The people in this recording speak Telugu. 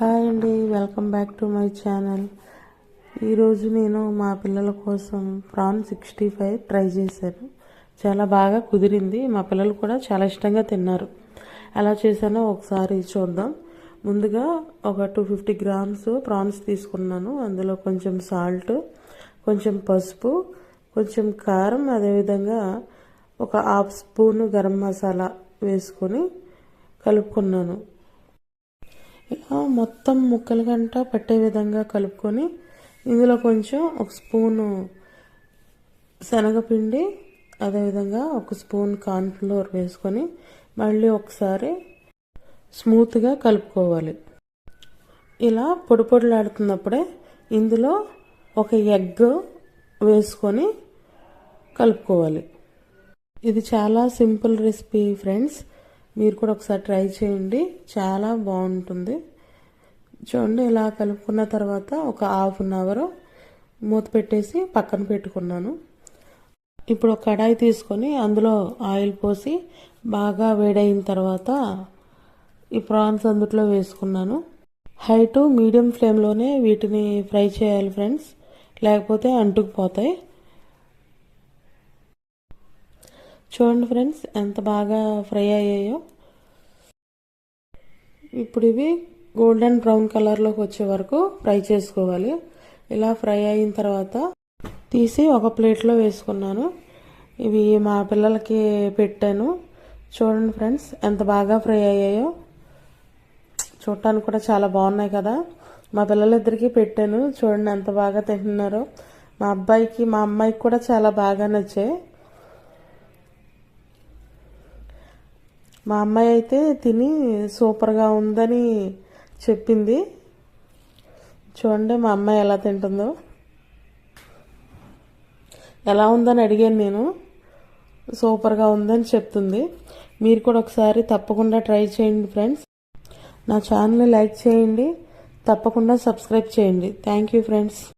హాయ్ అండి welcome back to my channel. ఈరోజు నేను మా పిల్లల కోసం ప్రాన్ సిక్స్టీ ఫైవ్ ట్రై చేశాను. చాలా బాగా కుదిరింది. మా పిల్లలు కూడా చాలా ఇష్టంగా తిన్నారు. ఎలా చేశానో ఒకసారి చూద్దాం. ముందుగా ఒక టూ ఫిఫ్టీ గ్రామ్స్ ప్రాన్స్ తీసుకున్నాను. అందులో కొంచెం సాల్ట్ కొంచెం పసుపు కొంచెం కారం అదేవిధంగా ఒక హాఫ్ స్పూను గరం మసాలా వేసుకొని కలుపుకున్నాను. ఇలా మొత్తం ముక్కలు గంట పట్టే విధంగా కలుపుకొని ఇందులో కొంచెం ఒక స్పూను శనగపిండి అదేవిధంగా ఒక స్పూన్ కార్న్ఫ్లోర్ వేసుకొని మళ్ళీ ఒకసారి స్మూత్గా కలుపుకోవాలి. ఇలా పొడి పొడిలాడుతున్నప్పుడే ఇందులో ఒక ఎగ్ వేసుకొని కలుపుకోవాలి. ఇది చాలా సింపుల్ రెసిపీ ఫ్రెండ్స్. మీరు కూడా ఒకసారి ట్రై చేయండి. చాలా బాగుంటుంది. చూడండి ఇలా కలుపుకున్న తర్వాత ఒక హాఫ్ అన్ అవర్ మూత పెట్టేసి పక్కన పెట్టుకున్నాను. ఇప్పుడు ఒక కడాయి తీసుకొని అందులో ఆయిల్ పోసి బాగా వేడైన తర్వాత ఈ ప్రాన్స్ అందుట్లో వేసుకున్నాను. హై టు మీడియం ఫ్లేమ్లోనే వీటిని ఫ్రై చేయాలి ఫ్రెండ్స్. లేకపోతే అంటుకుపోతాయి. చూడండి ఫ్రెండ్స్ ఎంత బాగా ఫ్రై అయ్యాయో. ఇప్పుడు ఇవి గోల్డెన్ బ్రౌన్ కలర్లోకి వచ్చే వరకు ఫ్రై చేసుకోవాలి. ఇలా ఫ్రై అయిన తర్వాత తీసి ఒక ప్లేట్లో వేసుకున్నాను. ఇవి మా పిల్లలకి పెట్టాను. చూడండి ఫ్రెండ్స్ ఎంత బాగా ఫ్రై అయ్యాయో. చూడటానికి కూడా చాలా బాగున్నాయి కదా. మా పిల్లలిద్దరికీ పెట్టాను. చూడండి ఎంత బాగా తింటున్నారో. మా అబ్బాయికి మా అమ్మాయికి కూడా చాలా బాగా నచ్చాయి. మా అమ్మాయి అయితే తిని సూపర్గా ఉందని చెప్పింది. చూడండి మా అమ్మాయి ఎలా తింటుందో. ఎలా ఉందని అడిగాను నేను. సూపర్గా ఉందని చెప్తుంది. మీరు కూడా ఒకసారి తప్పకుండా ట్రై చేయండి ఫ్రెండ్స్. నా ఛానల్ని లైక్ చేయండి. తప్పకుండా సబ్స్క్రైబ్ చేయండి. Thank you friends.